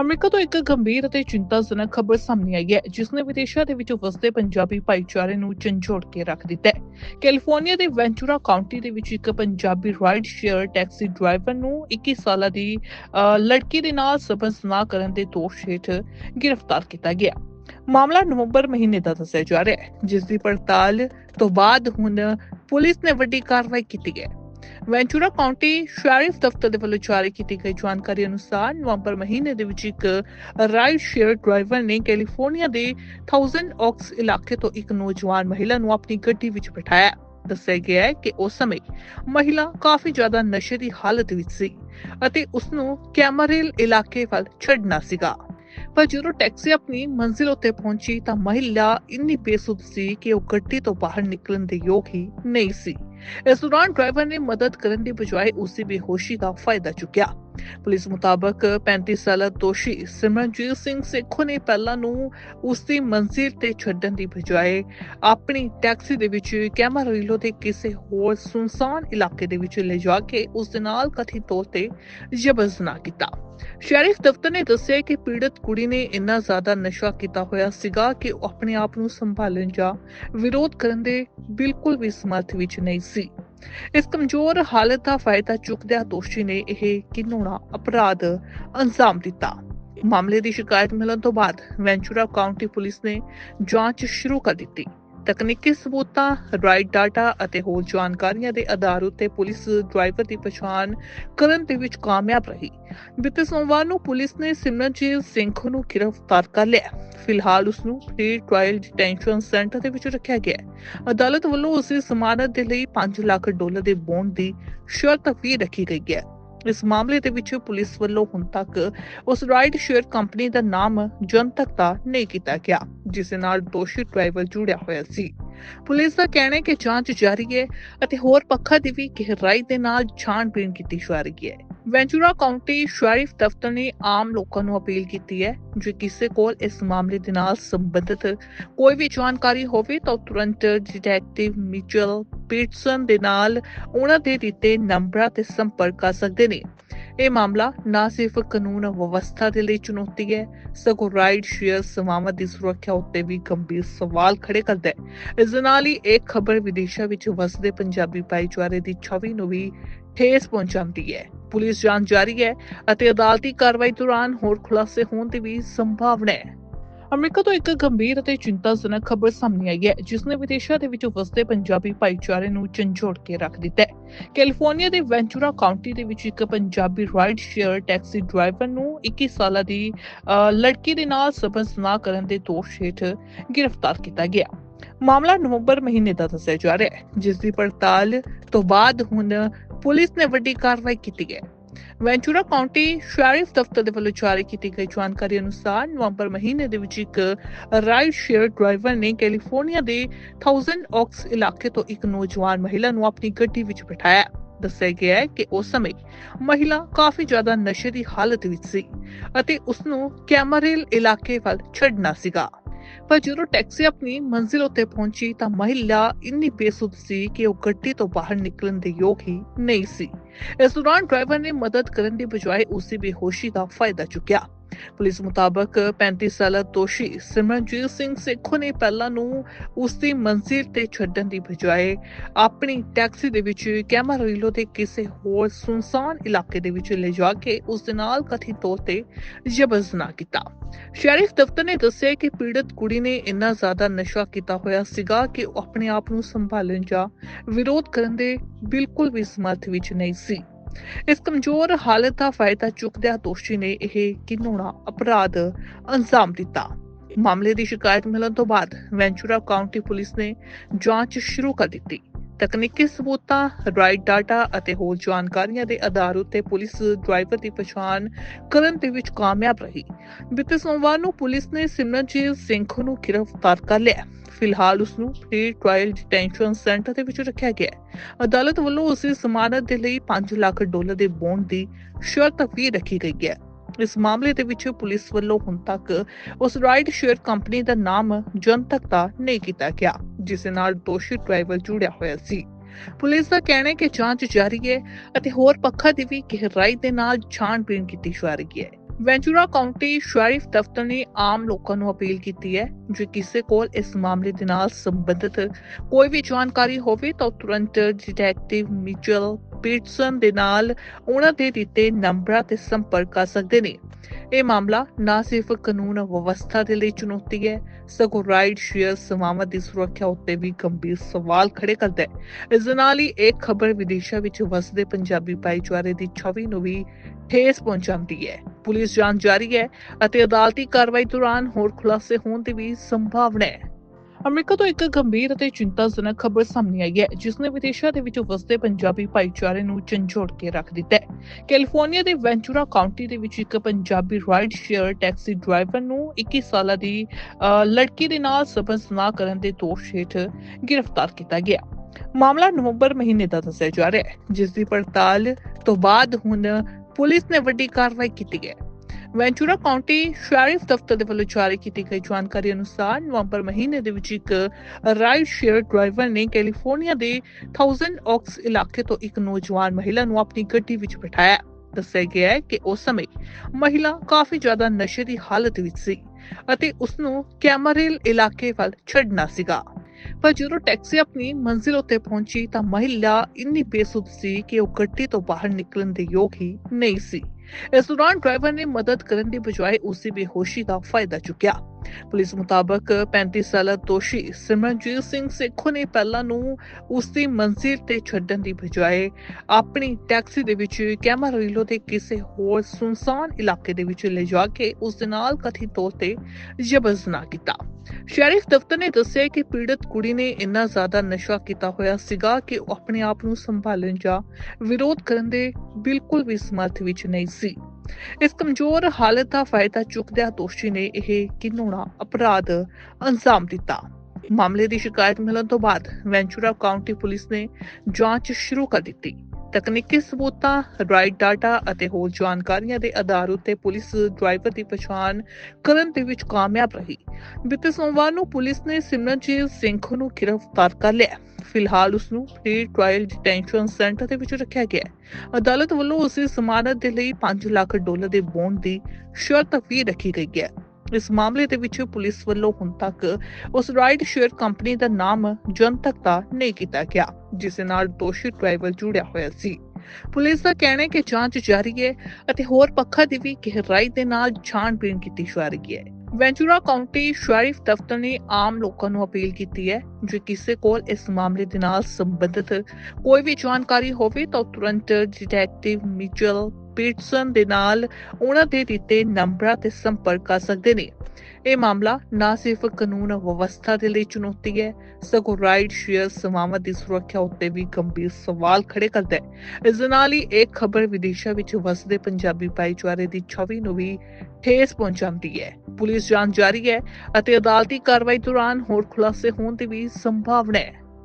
America ਤੋਂ ਇੱਕ ਗੰਭੀਰ ਅਤੇ ਚਿੰਤਾਜਨਕ ਖਬਰ ਸਾਹਮਣੇ ਆਈ ਹੈ, ਜਿਸ ਨੇ ਵਿਦੇਸ਼ਾਂ ਦੇ ਵਿੱਚ ਵਸਦੇ ਪੰਜਾਬੀ ਭਾਈਚਾਰੇ ਨੂੰ ਝੰਜੋੜ ਕੇ ਰੱਖ ਦਿੱਤਾ ਹੈ। ਕੈਲੀਫੋਰਨੀਆ ਦੇ ਵੈਂਚੂਰਾ ਕਾਉਂਟੀ ਦੇ ਵਿੱਚ ਇੱਕ Punjabi ride share taxi driver ਨੂੰ 21 ਸਾਲਾਂ ਦੀ ਲੜਕੀ ਦੇ ਨਾਲ ਸਬੰਧ ਨਾ ਕਰਨ ਦੇ ਦੋਸ਼ ਹੇਠ ਗ੍ਰਿਫਤਾਰ ਕੀਤਾ ਗਿਆ। ਮਾਮਲਾ ਨਵੰਬਰ ਮਹੀਨੇ ਦਾ ਦੱਸਿਆ ਜਾ ਰਿਹਾ ਹੈ, ਜਿਸ ਦੀ ਪੜਤਾਲ ਤੋਂ ਬਾਅਦ ਹੁਣ ਪੁਲਿਸ ਨੇ ਵੱਡੀ ਕਾਰਵਾਈ ਕੀਤੀ ਹੈ। ਵੈਂਚੂਰਾ ਕਾਉਂਟੀ ਸ਼ੈਰਿਫ ਦਫ਼ਤਰ ਦੇ ਵੱਲੋਂ ਜਾਰੀ ਕੀਤੀ ਗਈ ਜਾਣਕਾਰੀ ਅਨੁਸਾਰ ਨਵੰਬਰ ਮਹੀਨੇ ਦੇ ਵਿੱਚ ਇੱਕ ਰਾਈਡ ਸ਼ੇਅਰ ਡਰਾਈਵਰ ਨੇ ਕੈਲੀਫੋਰਨੀਆ ਦੇ 1000 ਔਕਸ ਇਲਾਕੇ ਤੋਂ ਇੱਕ ਨੌਜਵਾਨ ਮਹਿਲਾ ਨੂੰ ਆਪਣੀ ਗੱਡੀ ਵਿੱਚ ਬਿਠਾਇਆ। ਦੱਸਿਆ ਗਿਆ ਹੈ ਕਿ ਉਸ ਸਮੇਂ ਮਹਿਲਾ ਕਾਫੀ ਜ਼ਿਆਦਾ ਨਸ਼ੇ ਦੀ ਹਾਲਤ ਵਿੱਚ ਸੀ ਅਤੇ ਉਸ ਨੂੰ ਕੈਮਰੇਲ ਇਲਾਕੇ ਵੱਲ ਛੱਡਣਾ ਸੀਗਾ। ਪਰ ਜਦੋਂ ਟੈਕਸੀ ਆਪਣੀ ਮੰਜ਼ਿਲ ਉੱਤੇ ਪਹੁੰਚੀ ਤਾਂ ਮਹਿਲਾ ਇੰਨੀ ਬੇਸੁੱਧ ਸੀ ਕਿ ਉਹ ਗੱਡੀ ਤੋਂ ਬਾਹਰ ਨਿਕਲਣ ਦੇ ਯੋਗ ਹੀ ਨਹੀਂ ਸੀ। ਇਸ ਦੌਰਾਨ ਡਰਾਈਵਰ ਨੇ ਮਦਦ ਕਰਨ ਦੀ ਬਜਾਏ ਉਸ ਦੀ ਬੇਹੋਸ਼ੀ ਦਾ ਫਾਇਦਾ ਚੁੱਕਿਆ। ਪੁਲਿਸ ਮੁਤਾਬਕ 35 ਸਾਲਾ ਦੋਸ਼ੀ ਸਿਮਰਨਜੀਤ ਸਿੰਘ ਸੇਖੋ ਨੇ ਪਹਿਲਾਂ ਨੂੰ ਉਸ ਦੀ ਮੰਜ਼ਿਲ ਤੇ ਛੱਡਣ ਦੀ ਬਜਾਏ ਆਪਣੀ ਟੈਕਸੀ ਦੇ ਵਿੱਚ ਕੈਮਰਾਰੀਲੋ ਦੇ ਕਿਸੇ ਹੋਰ ਸੁਨਸਾਨ ਇਲਾਕੇ ਦੇ ਵਿੱਚ ਲਿਜਾ ਕੇ ਉਸ ਦੇ ਨਾਲ ਕਥਿਤ ਤੌਰ ਤੇ ਜ਼ਬਰ ਜਨਾਹ ਕੀਤਾ। ਸ਼ੈਰਿਫ ਦਫ਼ਤਰ ਨੇ ਦੱਸਿਆ ਕਿ ਪੀੜਤ ਕੁੜੀ ਨੇ ਇੰਨਾ ਜ਼ਿਆਦਾ ਨਸ਼ਾ ਕੀਤਾ ਹੋਇਆ ਸੀਗਾ ਕਿ ਉਹ ਆਪਣੇ ਆਪ ਨੂੰ ਸੰਭਾਲਣ ਜਾਂ ਵਿਰੋਧ ਕਰਨ ਦੇ ਬਿਲਕੁਲ ਵੀ ਸਮਰਥ ਵਿੱਚ ਨਹੀਂ ਸੀ। ਇਸ ਕਮਜ਼ੋਰ ਹਾਲਤ ਦਾ ਫਾਇਦਾ ਚੁੱਕਦਿਆਂ ਦੋਸ਼ੀ ਨੇ ਇਹ ਕਿੰਨੂਣਾ ਅਪਰਾਧ ਅੰਜਾਮ ਦਿੱਤਾ। ਮਾਮਲੇ ਦੀ ਸ਼ਿਕਾਇਤ ਮਿਲਣ ਤੋਂ ਬਾਅਦ ਵੈਂਚੂਰਾ ਕਾਉਂਟੀ ਪੁਲਿਸ ਨੇ ਜਾਂਚ ਸ਼ੁਰੂ ਕਰ ਦਿੱਤੀ। ਤਕਨੀਕੀ ਸਬੂਤਾਂ ਰਾਈਟ ਡਾਟਾ ਅਤੇ ਹੋਰ ਜਾਣਕਾਰੀਆਂ ਦੇ ਆਧਾਰ ਉੱਤੇ ਪੁਲਿਸ ਡਰਾਈਵਰ ਦੀ ਪਛਾਣ ਕਰਨ ਦੇ ਵਿੱਚ ਕਾਮਯਾਬ ਰਹੀ। ਬੀਤੇ ਸੋਮਵਾਰ ਨੂੰ ਪੁਲਿਸ ਨੇ ਸਿਮਰਨਜੀਤ ਸਿੰਘ ਨੂੰ ਗ੍ਰਿਫਤਾਰ ਕਰ ਲਿਆ। ਫਿਲਹਾਲ ਉਸ ਨੂੰ ਪ੍ਰੀ ਟ੍ਰਾਇਲ ਡਿਟੈਂਸ਼ਨ ਸੈਂਟਰ ਦੇ ਵਿੱਚ ਰੱਖਿਆ ਗਿਆ ਹੈ। ਅਦਾਲਤ ਵੱਲੋਂ ਉਸ ਦੀ ਜ਼ਮਾਨਤ ਦੇ ਲਈ 5 ਲੱਖ ਡਾਲਰ ਦੇ ਬੌਂਡ ਦੀ ਸ਼ਰਤ ਵੀ ਰੱਖੀ ਗਈ ਹੈ। ਇਸ ਮਾਮਲੇ ਦੇ ਵਿੱਚ ਪੁਲਿਸ ਵੱਲੋਂ ਹੁਣ ਤੱਕ ਉਸ ਰਾਈਡ ਸ਼ੇਅਰ ਕੰਪਨੀ ਦਾ ਨਾਮ ਜਨਤਕ ਦਾ ਨਹੀਂ ਕੀਤਾ ਗਿਆ, ਜਿਸ ਨਾਲ ਦੋਸ਼ੀ ਡਰਾਈਵਰ ਜੁੜਿਆ ਹੋਇਆ ਸੀ। ਪੁਲਿਸ ਦਾ ਕਹਿਣਾ ਹੈ ਕਿ ਜਾਂਚ ਜਾਰੀ ਹੈ ਅਤੇ ਹੋਰ ਪੱਖਾਂ ਦੀ ਵੀ ਗਹਿਰਾਈ ਦੇ ਨਾਲ ਛਾਣਬੀਣ ਕੀਤੀ ਜਾ ਰਹੀ ਹੈ। ਵੈਂਚੂਰਾ ਕਾਉਂਟੀ ਸ਼ੈਰਿਫ ਦਫ਼ਤਰ ਨੇ ਆਮ ਲੋਕਾਂ ਨੂੰ ਅਪੀਲ ਕੀਤੀ ਹੈ ਜੇ ਕਿਸੇ ਕੋਲ ਇਸ ਮਾਮਲੇ ਦੇ ਨਾਲ ਸੰਬੰਧਿਤ ਕੋਈ ਵੀ ਜਾਣਕਾਰੀ ਹੋਵੇ ਤਾਂ ਤੁਰੰਤ ਡਿਟੈਕਟਿਵ ਮਿਚਲ ਪੀਟਸਨ ਦੇ ਨਾਲ ਉਹਨਾਂ ਦੇ ਦਿੱਤੇ ਨੰਬਰਾਂ ਤੇ ਸੰਪਰਕ ਕਰ ਸਕਦੇ ਨੇ। ਇਹ ਮਾਮਲਾ ਨਾ ਸਿਰਫ ਕਾਨੂੰਨ ਵਿਵਸਥਾ ਦੇ ਲਈ ਚੁਣੌਤੀ ਹੈ, ਸਗੋਂ ਰਾਈਡ ਸ਼ੇਅਰ ਸਮਾਮਤ ਦੀ ਸੁਰੱਖਿਆ ਉੱਤੇ ਵੀ ਗੰਭੀਰ ਸਵਾਲ ਖੜੇ ਕਰਦਾ ਹੈ। ਇਸ ਨਾਲ ਹੀ ਇਹ ਖਬਰ ਵਿਦੇਸ਼ਾਂ ਵਿੱਚ ਵਸਦੇ ਪੰਜਾਬੀ ਭਾਈਚਾਰੇ ਦੀ ਛਵੀ ਨੂੰ ਵੀ ਠੇਸ ਪਹੁੰਚਾਉਂਦੀ ਹੈ। ਪੁਲਿਸ ਜਾਂਚ ਜਾਰੀ ਹੈ ਅਤੇ ਅਦਾਲਤੀ ਕਾਰਵਾਈ ਦੌਰਾਨ ਹੋਰ ਖੁਲਾਸੇ ਹੋਣ ਦੀ ਵੀ ਸੰਭਾਵਨਾ ਹੈ। ਅਮਰੀਕਾ ਤੋਂ ਇੱਕ ਗੰਭੀਰ ਅਤੇ ਚਿੰਤਾਜਨਕ ਖਬਰ ਸਾਹਮਣੇ ਆਈ ਹੈ ਜਿਸ ਨੇ ਵਿਦੇਸ਼ਾਂ ਦੇ ਵਿੱਚ ਵਸਦੇ ਪੰਜਾਬੀ ਭਾਈਚਾਰੇ ਨੂੰ ਝੰਜੋੜ ਕੇ ਰੱਖ ਦਿੱਤਾ ਹੈ। ਕੈਲੀਫੋਰਨੀਆ ਦੇ ਵੈਂਚੂਰਾ ਕਾਉਂਟੀ ਦੇ ਵਿੱਚ ਇੱਕ Punjabi ride share taxi driver ਨੂੰ 21 ਸਾਲਾਂ ਦੀ ਅਹ, ਲੜਕੀ ਦੇ ਨਾਲ ਸਬੰਧ ਨਾ ਕਰਨ ਦੇ ਦੋਸ਼ ਹੇਠ ਗ੍ਰਿਫਤਾਰ ਕੀਤਾ ਗਿਆ। ਮਾਮਲਾ ਨਵੰਬਰ ਮਹੀਨੇ ਦਾ ਦੱਸਿਆ ਜਾ ਰਿਹਾ ਹੈ ਜਿਸ ਦੀ ਪੜਤਾਲ ਤੋਂ ਬਾਅਦ ਹੁਣ ਪੁਲਿਸ ਨੇ ਵੱਡੀ ਕਾਰਵਾਈ ਕੀਤੀ ਹੈ। ਵੈਂਚੂਰਾ ਕਾਉਂਟੀ ਸ਼ੈਰਿਫ ਦਫ਼ਤਰ ਦੇ ਵੱਲੋਂ ਜਾਰੀ ਕੀਤੀ ਗਈ ਜਾਣਕਾਰੀ ਅਨੁਸਾਰ ਨਵੰਬਰ ਮਹੀਨੇ ਦੇ ਵਿੱਚ ਇੱਕ ਰਾਈਡ ਸ਼ੇਅਰ ਡਰਾਈਵਰ ਨੇ ਕੈਲੀਫੋਰਨੀਆ ਦੇ 1000 ਔਕਸ ਇਲਾਕੇ ਤੋਂ ਇੱਕ ਨੌਜਵਾਨ ਮਹਿਲਾ ਨੂੰ ਆਪਣੀ ਗੱਡੀ ਵਿੱਚ ਬਿਠਾਇਆ। ਦੱਸਿਆ ਗਿਆ ਹੈ ਕਿ ਉਸ ਸਮੇਂ ਮਹਿਲਾ ਕਾਫੀ ਜ਼ਿਆਦਾ ਨਸ਼ੇ ਦੀ ਹਾਲਤ ਵਿੱਚ ਸੀ ਅਤੇ ਉਸ ਨੂੰ ਕੈਮਰੇਲ ਇਲਾਕੇ ਵੱਲ ਛੱਡਣਾ ਸੀਗਾ। ਪਰ ਜਦੋਂ ਟੈਕਸੀ ਆਪਣੀ ਮੰਜ਼ਿਲ ਉੱਤੇ ਪਹੁੰਚੀ ਤਾਂ ਮਹਿਲਾ ਇੰਨੀ ਬੇਸੁੱਧ ਸੀ ਕਿ ਉਹ ਗੱਡੀ ਤੋਂ ਬਾਹਰ ਨਿਕਲਣ ਦੇ ਯੋਗ ਹੀ ਨਹੀਂ ਸੀ। ਇਸ ਦੌਰਾਨ ਡਰਾਈਵਰ ਨੇ ਮਦਦ ਕਰਨ ਦੀ ਬਜਾਏ ਉਸ ਦੀ ਬੇਹੋਸ਼ੀ ਦਾ ਫਾਇਦਾ ਚੁੱਕਿਆ। ਪੁਲਿਸ ਮੁਤਾਬਕ 35 ਸਾਲਾ ਦੋਸ਼ੀ ਸਿਮਰਨਜੀਤ ਸਿੰਘ ਸੇਖੋ ਨੇ ਪਹਿਲਾਂ ਨੂੰ ਉਸ ਦੀ ਮੰਜ਼ਿਲ ਤੇ ਛੱਡਣ ਦੀ ਬਜਾਏ ਆਪਣੀ ਟੈਕਸੀ ਦੇ ਵਿੱਚ ਕੈਮਰਾਰੀਲੋ ਦੇ ਕਿਸੇ ਹੋਰ ਸੁਨਸਾਨ ਇਲਾਕੇ ਦੇ ਵਿੱਚ ਲਿਜਾ ਕੇ ਉਸ ਦੇ ਨਾਲ ਕਥਿਤ ਤੌਰ ਤੇ ਜ਼ਬਰ ਜਨਾਹ ਕੀਤਾ। ਸ਼ੈਰਿਫ ਦਫ਼ਤਰ ਨੇ ਦੱਸਿਆ ਕਿ ਪੀੜਤ ਕੁੜੀ ਨੇ ਇੰਨਾ ਜ਼ਿਆਦਾ ਨਸ਼ਾ ਕੀਤਾ ਹੋਇਆ ਸੀਗਾ ਕਿ ਉਹ ਆਪਣੇ ਆਪ ਨੂੰ ਸੰਭਾਲਣ ਜਾਂ ਵਿਰੋਧ ਕਰਨ ਦੇ ਬਿਲਕੁਲ ਵੀ ਸਮਰਥ ਵਿੱਚ ਨਹੀਂ ਸੀ। ਇਸ ਕਮਜ਼ੋਰ ਹਾਲਤ ਦਾ ਫਾਇਦਾ ਚੁੱਕਦਿਆਂ ਦੋਸ਼ੀ ਨੇ ਇਹ ਕਿਨੋਣਾ ਅਪਰਾਧ ਅੰਜਾਮ ਦਿੱਤਾ। ਮਾਮਲੇ ਦੀ ਸ਼ਿਕਾਇਤ ਮਿਲਣ ਤੋਂ ਬਾਅਦ ਵੈਂਚੂਰਾ ਕਾਉਂਟੀ ਪੁਲਿਸ ਨੇ ਜਾਂਚ ਸ਼ੁਰੂ ਕਰ ਦਿੱਤੀ। ਤਕਨੀਕੀ ਸਬੂਤਾਂ ਰਾਈਟ ਡਾਟਾ ਅਤੇ ਹੋਰ ਜਾਣਕਾਰੀਆਂ ਦੇ ਆਧਾਰ ਉੱਤੇ ਪੁਲਿਸ ਡਰਾਈਵਰ ਦੀ ਪਛਾਣ ਕਰਨ ਦੇ ਵਿੱਚ ਕਾਮਯਾਬ ਰਹੀ। ਬੀਤੇ ਸੋਮਵਾਰ ਨੂੰ ਪੁਲਿਸ ਨੇ ਸਿਮਰਨਜੀਤ ਸਿੰਘ ਨੂੰ ਗ੍ਰਿਫਤਾਰ ਕਰ ਲਿਆ। ਫਿਲਹਾਲ ਉਸ ਨੂੰ ਪ੍ਰੀ ਟ੍ਰਾਇਲ ਡਿਟੈਂਸ਼ਨ ਸੈਂਟਰ ਦੇ ਵਿੱਚ ਰੱਖਿਆ ਗਿਆ ਹੈ। ਅਦਾਲਤ ਵੱਲੋਂ ਉਸ ਦੀ ਜ਼ਮਾਨਤ ਦੇ ਲਈ 5 ਲੱਖ ਡਾਲਰ ਦੇ ਬੌਂਡ ਦੀ ਸ਼ਰਤ ਵੀ ਰੱਖੀ ਗਈ ਹੈ। ਇਸ ਮਾਮਲੇ ਦੇ ਵਿੱਚ ਪੁਲਿਸ ਵੱਲੋਂ ਹੁਣ ਤੱਕ ਉਸ ਰਾਈਡ ਸ਼ੇਅਰ ਕੰਪਨੀ ਦਾ ਨਾਮ ਜਨਤਕ ਦਾ ਨਹੀਂ ਕੀਤਾ ਗਿਆ, ਜਿਸ ਨਾਲ ਦੋਸ਼ੀ ਡਰਾਈਵਰ ਜੁੜਿਆ ਹੋਇਆ ਸੀ। ਪੁਲਿਸ ਦਾ ਕਹਿਣਾ ਹੈ ਕਿ ਜਾਂਚ ਜਾਰੀ ਹੈ ਅਤੇ ਹੋਰ ਪੱਖਾਂ ਦੀ ਵੀ ਗਹਿਰਾਈ ਦੇ ਨਾਲ ਛਾਣਬੀਣ ਕੀਤੀ ਜਾ ਰਹੀ ਹੈ। ਵੈਂਚੂਰਾ ਕਾਉਂਟੀ ਸ਼ੈਰਿਫ ਦਫ਼ਤਰ ਨੇ ਆਮ ਲੋਕਾਂ ਨੂੰ ਅਪੀਲ ਕੀਤੀ ਹੈ, ਜੇ ਕਿਸੇ ਕੋਲ ਇਸ ਮਾਮਲੇ ਦੇ ਨਾਲ ਸੰਬੰਧਿਤ ਕੋਈ ਵੀ ਜਾਣਕਾਰੀ ਹੋਵੇ ਤਾਂ ਤੁਰੰਤ ਡਿਟੈਕਟਿਵ ਮਿਚਲ ਪੀਟਸਨ ਦੇ ਨਾਲ ਉਹਨਾਂ ਦੇ ਦਿੱਤੇ ਨੰਬਰਾਂ ਤੇ ਸੰਪਰਕ ਕਰ ਸਕਦੇ ਨੇ। ਇਹ ਮਾਮਲਾ ਨਾ ਸਿਰਫ ਕਾਨੂੰਨ ਵਿਵਸਥਾ ਦੇ ਲਈ ਚੁਣੌਤੀ ਹੈ, ਸਗੋਂ ਰਾਈਡ ਸ਼ੇਅਰ ਸੇਵਾਵਾਂ ਦੀ ਸੁਰੱਖਿਆ ਉੱਤੇ ਵੀ ਗੰਭੀਰ ਸਵਾਲ ਖੜੇ ਕਰਦਾ ਹੈ। ਇਸ ਦੇ ਨਾਲ ਹੀ ਇੱਕ ਖਬਰ ਵਿਦੇਸ਼ਾਂ ਵਿੱਚ ਵਸਦੇ ਪੰਜਾਬੀ ਭਾਈਚਾਰੇ ਦੀ ਛਵੀ ਨੂੰ ਵੀ ਠੇਸ ਪਹੁੰਚਾਉਂਦੀ ਹੈ। ਪੁਲਿਸ ਜਾਂਚ ਜਾਰੀ ਹੈ ਅਤੇ ਅਦਾਲਤੀ ਕਾਰਵਾਈ ਦੌਰਾਨ ਹੋਰ ਖੁਲਾਸੇ ਹੋਣ ਦੀ ਵੀ ਸੰਭਾਵਨਾ ਹੈ। ਅਮਰੀਕਾ ਤੋਂ ਇੱਕ ਗੰਭੀਰ ਅਤੇ ਚਿੰਤਾਜਨਕ ਖਬਰ ਸਾਹਮਣੇ ਆਈ ਹੈ, ਜਿਸ ਨੇ ਵਿਦੇਸ਼ਾਂ ਦੇ ਵਿੱਚ ਵਸਦੇ ਪੰਜਾਬੀ ਭਾਈਚਾਰੇ ਨੂੰ ਝੰਜੋੜ ਕੇ ਰੱਖ ਦਿੱਤਾ ਹੈ। ਕੈਲੀਫੋਰਨੀਆ ਦੇ ਵੈਂਚੂਰਾ ਕਾਉਂਟੀ ਦੇ ਵਿੱਚ ਇੱਕ Punjabi ride share taxi driver ਨੂੰ 21 ਸਾਲਾਂ ਦੀ ਲੜਕੀ ਦੇ ਨਾਲ ਸਬੰਧ ਨਾ ਕਰਨ ਦੇ ਦੋਸ਼ ਹੇਠ ਗ੍ਰਿਫਤਾਰ ਕੀਤਾ ਗਿਆ। ਮਾਮਲਾ ਨਵੰਬਰ ਮਹੀਨੇ ਦਾ ਦੱਸਿਆ ਜਾ ਰਿਹਾ ਹੈ, ਜਿਸ ਦੀ ਪੜਤਾਲ ਤੋਂ ਬਾਅਦ ਹੁਣ ਪੁਲਿਸ ਨੇ ਵੱਡੀ ਕਾਰਵਾਈ ਕੀਤੀ ਹੈ। ਵੈਂਚੂਰਾ ਕਾਉਂਟੀ ਸ਼ੈਰਿਫ ਦਫ਼ਤਰ ਦੇ ਵੱਲੋਂ ਜਾਰੀ ਕੀਤੀ ਗਈ ਜਾਣਕਾਰੀ ਅਨੁਸਾਰ ਨਵੰਬਰ ਮਹੀਨੇ ਦੇ ਵਿੱਚ ਇੱਕ ਰਾਈਡ ਸ਼ੇਅਰ ਡਰਾਈਵਰ ਨੇ ਕੈਲੀਫੋਰਨੀਆ ਦੇ 1000 ਔਕਸ ਇਲਾਕੇ ਤੋਂ ਇੱਕ ਨੌਜਵਾਨ ਮਹਿਲਾ ਨੂੰ ਆਪਣੀ ਗੱਡੀ ਵਿੱਚ ਬਿਠਾਇਆ। ਦੱਸਿਆ ਗਿਆ ਹੈ ਕਿ ਉਸ ਸਮੇਂ ਮਹਿਲਾ ਕਾਫੀ ਜ਼ਿਆਦਾ ਨਸ਼ੇ ਦੀ ਹਾਲਤ ਵਿੱਚ ਸੀ ਅਤੇ ਉਸ ਨੂੰ ਕੈਮਰੇਲ ਇਲਾਕੇ ਵੱਲ ਛੱਡਣਾ ਸੀਗਾ। ਪਰ ਜਦੋਂ ਟੈਕਸੀ ਆਪਣੀ ਮੰਜ਼ਿਲ ਉੱਤੇ ਪਹੁੰਚੀ ਤਾਂ ਮਹਿਲਾ ਇੰਨੀ ਬੇਸੁੱਧ ਸੀ ਕਿ ਉਹ ਗੱਡੀ ਤੋਂ ਬਾਹਰ ਨਿਕਲਣ ਦੇ ਯੋਗ ਹੀ ਨਹੀਂ ਸੀ। ਇਸ ਦੌਰਾਨ ਡਰਾਈਵਰ ਨੇ ਮਦਦ ਕਰਨ ਦੀ ਬਜਾਏ ਉਸ ਦੀ ਬੇਹੋਸ਼ੀ ਦਾ ਫਾਇਦਾ ਚੁੱਕਿਆ। ਪੁਲਿਸ ਮੁਤਾਬਕ 35 ਸਾਲਾ ਦੋਸ਼ੀ ਸਿਮਰਨਜੀਤ ਸਿੰਘ ਸੇਖੋ ਨੇ ਪਹਿਲਾਂ ਨੂੰ ਉਸ ਦੀ ਮੰਜ਼ਿਲ ਤੇ ਛੱਡਣ ਦੀ ਬਜਾਏ ਆਪਣੀ ਟੈਕਸੀ ਦੇ ਵਿੱਚ ਕੈਮਰਾਰੀਲੋ ਦੇ ਕਿਸੇ ਹੋਰ ਸੁਨਸਾਨ ਇਲਾਕੇ ਦੇ ਵਿੱਚ ਲਿਜਾ ਕੇ ਉਸ ਦੇ ਨਾਲ ਕਥਿਤ ਤੌਰ ਤੇ ਜ਼ਬਰ ਜ਼ਨਾ ਕੀਤਾ। ਸ਼ਰੀਫ ਦਫ਼ਤਰ ਨੇ ਦੱਸਿਆ ਕਿ ਪੀੜਤ ਕੁੜੀ ਨੇ ਇੰਨਾ ਜ਼ਿਆਦਾ ਨਸ਼ਾ ਕੀਤਾ ਹੋਇਆ ਸੀਗਾ ਕਿ ਉਹ ਆਪਣੇ ਆਪ ਨੂੰ ਸੰਭਾਲਣ ਜਾਂ ਵਿਰੋਧ ਕਰਨ ਦੇ ਬਿਲਕੁਲ ਵੀ ਸਮਰਥ ਵਿੱਚ ਨਹੀਂ ਸੀ। ਇਸ ਕਮਜ਼ੋਰ ਹਾਲਤ ਦਾ ਫਾਇਦਾ ਚੁੱਕਦਿਆਂ ਦੋਸ਼ੀ ਨੇ ਇਹ ਕਿਨੂਣਾ ਅਪਰਾਧ ਅੰਜਾਮ ਦਿੱਤਾ। ਮਾਮਲੇ ਦੀ ਸ਼ਿਕਾਇਤ ਮਿਲਣ ਤੋਂ ਬਾਅਦ ਵੈਂਚੂਰਾ ਕਾਉਂਟੀ ਪੁਲਿਸ ਨੇ ਜਾਂਚ ਸ਼ੁਰੂ ਕਰ ਦਿੱਤੀ। ਤਕਨੀਕੀ ਸਬੂਤਾਂ, ਰਾਈਟ ਡਾਟਾ ਅਤੇ ਹੋਰ ਜਾਣਕਾਰੀਆਂ ਦੇ ਆਧਾਰ ਉੱਤੇ ਪੁਲਿਸ ਡਰਾਈਵਰ ਦੀ ਪਛਾਣ ਕਰਨ ਦੇ ਵਿੱਚ ਕਾਮਯਾਬ ਰਹੀ। ਬੀਤੇ ਸੋਮਵਾਰ ਨੂੰ ਪੁਲਿਸ ਨੇ ਸਿਮਰਨਜੀਤ ਸਿੰਘ ਨੂੰ ਗ੍ਰਿਫਤਾਰ ਕਰ ਲਿਆ। ਫਿਲਹਾਲ ਉਸ ਨੂੰ ਪ੍ਰੀ ਟ੍ਰਾਇਲ ਡਿਟੈਂਸ਼ਨ ਸੈਂਟਰ ਦੇ ਵਿੱਚ ਰੱਖਿਆ ਗਿਆ ਹੈ। ਅਦਾਲਤ ਵੱਲੋਂ ਉਸ ਦੀ ਜ਼ਮਾਨਤ ਦੇ ਲਈ 5 ਲੱਖ ਡਾਲਰ ਦੇ ਬੌਂਡ ਦੀ ਸ਼ਰਤ ਵੀ ਰੱਖੀ ਗਈ ਹੈ। ਇਸ ਮਾਮਲੇ ਦੇ ਵਿੱਚ ਪੁਲਿਸ ਵੱਲੋਂ ਹੁਣ ਤੱਕ ਉਸ ਰਾਈਡ ਸ਼ੇਅਰ ਕੰਪਨੀ ਦਾ ਨਾਮ ਜਨਤਕਤਾ ਨਹੀਂ ਕੀਤਾ ਗਿਆ, ਜਿਸ ਨਾਲ ਦੋਸ਼ੀ ਡਰਾਈਵਰ ਜੁੜਿਆ ਹੋਇਆ ਸੀ। ਪੁਲਿਸ ਦਾ ਕਹਿਣਾ ਹੈ ਕਿ ਜਾਂਚ ਜਾਰੀ ਹੈ ਅਤੇ ਹੋਰ ਪੱਖਾਂ ਦੀ ਵੀ ਗਹਿਰਾਈ ਦੇ ਨਾਲ ਛਾਣਬੀਣ ਕੀਤੀ ਜਾ ਰਹੀ ਹੈ। ਵੈਂਚੂਰਾ ਕਾਉਂਟੀ ਸ਼ੈਰਿਫ ਦਫ਼ਤਰ ਨੇ ਆਮ ਲੋਕਾਂ ਨੂੰ ਅਪੀਲ ਕੀਤੀ ਹੈ ਜੇ ਕਿਸੇ ਕੋਲ ਇਸ ਮਾਮਲੇ ਦੇ ਨਾਲ ਸੰਬੰਧਿਤ ਕੋਈ ਵੀ ਜਾਣਕਾਰੀ ਹੋਵੇ ਤਾਂ ਤੁਰੰਤ ਡਿਟੈਕਟਿਵ ਮਿਚਲ ਪੀਟਸਨ ਦੇ ਨਾਲ ਉਹਨਾਂ ਦੇ ਦਿੱਤੇ ਨੰਬਰਾਂ ਤੇ ਸੰਪਰਕ ਕਰ ਸਕਦੇ ਨੇ। ਇਹ ਮਾਮਲਾ ਨਾ ਸਿਰਫ ਕਾਨੂੰਨ ਵਿਵਸਥਾ ਦੇ ਲਈ ਚੁਣੌਤੀ ਹੈ, ਸਗੋਂ ਰਾਈਡ ਸ਼ੇਅਰ ਸੇਵਾਵਾਂ ਦੀ ਸੁਰੱਖਿਆ ਉੱਤੇ ਵੀ ਗੰਭੀਰ ਸਵਾਲ ਖੜੇ ਕਰਦਾ ਹੈ। ਇਸ ਨਾਲ ਹੀ ਇੱਕ ਖਬਰ ਵਿਦੇਸ਼ਾਂ ਵਿੱਚ ਵਸਦੇ ਪੰਜਾਬੀ ਭਾਈਚਾਰੇ ਦੀ ਛਵੀ ਨੂੰ ਵੀ ਠੇਸ ਪਹੁੰਚਾਉਂਦੀ ਹੈ। ਪੁਲਿਸ ਜਾਂਚ ਜਾਰੀ ਹੈ ਅਤੇ ਅਦਾਲਤੀ ਕਾਰਵਾਈ ਦੌਰਾਨ ਹੋਰ ਖੁਲਾਸੇ ਹੋਣ ਦੀ ਵੀ ਸੰਭਾਵਨਾ ਹੈ।